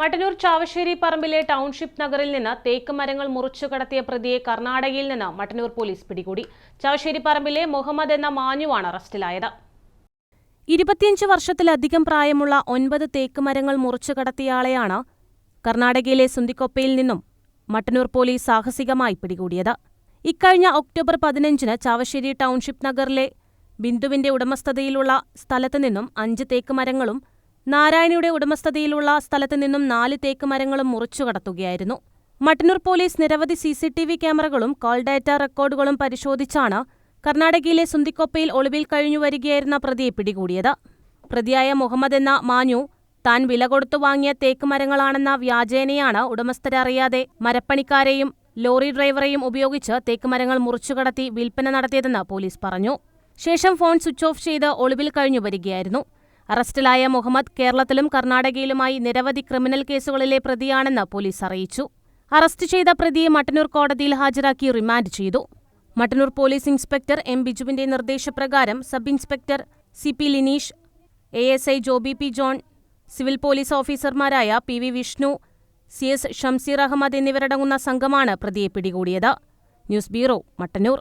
മട്ടന്നൂർ ചാവശ്ശേരി പറമ്പിലെ ടൗൺഷിപ്പ് നഗറിൽ നിന്ന് തേക്ക് മരങ്ങൾ മുറിച്ചു കടത്തിയ പ്രതിയെ കർണാടകയിൽ നിന്ന് മട്ടന്നൂർ പോലീസ് പിടികൂടി. ചാവശ്ശേരി പറമ്പിലെ മുഹമ്മദ് എന്ന മാഞ്ഞുവാണ് അറസ്റ്റിലായത്. ഇരുപത്തിയഞ്ച് വർഷത്തിലധികം പ്രായമുള്ള ഒൻപത് തേക്ക് മരങ്ങൾ മുറിച്ചു കടത്തിയയാളെയാണ് കർണാടകയിലെ സുന്ദിക്കൊപ്പയിൽ നിന്നും മട്ടന്നൂർ പോലീസ് സാഹസികമായി പിടികൂടിയത്. ഇക്കഴിഞ്ഞ ഒക്ടോബർ പതിനഞ്ചിന് ചാവശ്ശേരി ടൗൺഷിപ്പ് നഗറിലെ ബിന്ദുവിന്റെ ഉടമസ്ഥതയിലുള്ള സ്ഥലത്തു നിന്നും അഞ്ച് തേക്ക് മരങ്ങളും നാരായണിയുടെ ഉടമസ്ഥതയിലുള്ള സ്ഥലത്ത് നിന്നും നാല് തേക്ക് മരങ്ങളും മുറിച്ചു കടത്തുകയായിരുന്നു. മട്ടന്നൂർ പോലീസ് നിരവധി സി സി ടി വി ക്യാമറകളും കോൾ ഡാറ്റ റെക്കോർഡുകളും പരിശോധിച്ചാണ് കർണാടകയിലെ സുന്ദിക്കൊപ്പയിൽ ഒളിവിൽ കഴിഞ്ഞുവരികയായിരുന്ന പ്രതിയെ പിടികൂടിയത്. പ്രതിയായ മുഹമ്മദ് എന്ന മാഞ്ഞു താൻ വില കൊടുത്തു വാങ്ങിയ തേക്ക് മരങ്ങളാണെന്ന വ്യാജേനയാണ് ഉടമസ്ഥരറിയാതെ മരപ്പണിക്കാരെയും ലോറി ഡ്രൈവറെയും ഉപയോഗിച്ച് തേക്ക് മരങ്ങൾ മുറിച്ചുകടത്തി വിൽപ്പന നടത്തിയതെന്ന് പോലീസ് പറഞ്ഞു. ശേഷം ഫോൺ സ്വിച്ച് ഓഫ് ചെയ്ത് ഒളിവിൽ കഴിഞ്ഞു വരികയായിരുന്നു. അറസ്റ്റിലായ മുഹമ്മദ് കേരളത്തിലും കർണാടകയിലുമായി നിരവധി ക്രിമിനൽ കേസുകളിലെ പ്രതിയാണെന്ന് പോലീസ് അറിയിച്ചു. അറസ്റ്റ് ചെയ്ത പ്രതിയെ മട്ടന്നൂർ കോടതിയിൽ ഹാജരാക്കി റിമാൻഡ് ചെയ്തു. മട്ടന്നൂർ പോലീസ് ഇൻസ്പെക്ടർ എം ബിജുവിന്റെ നിർദ്ദേശപ്രകാരം sub inspector C P Lineesh A S I Joby P John civil police ഓഫീസർമാരായ P V Vishnu C S Shamseer Ahammed എന്നിവരടങ്ങുന്ന സംഘമാണ് പ്രതിയെ പിടികൂടിയത്. News bureau Mattannur.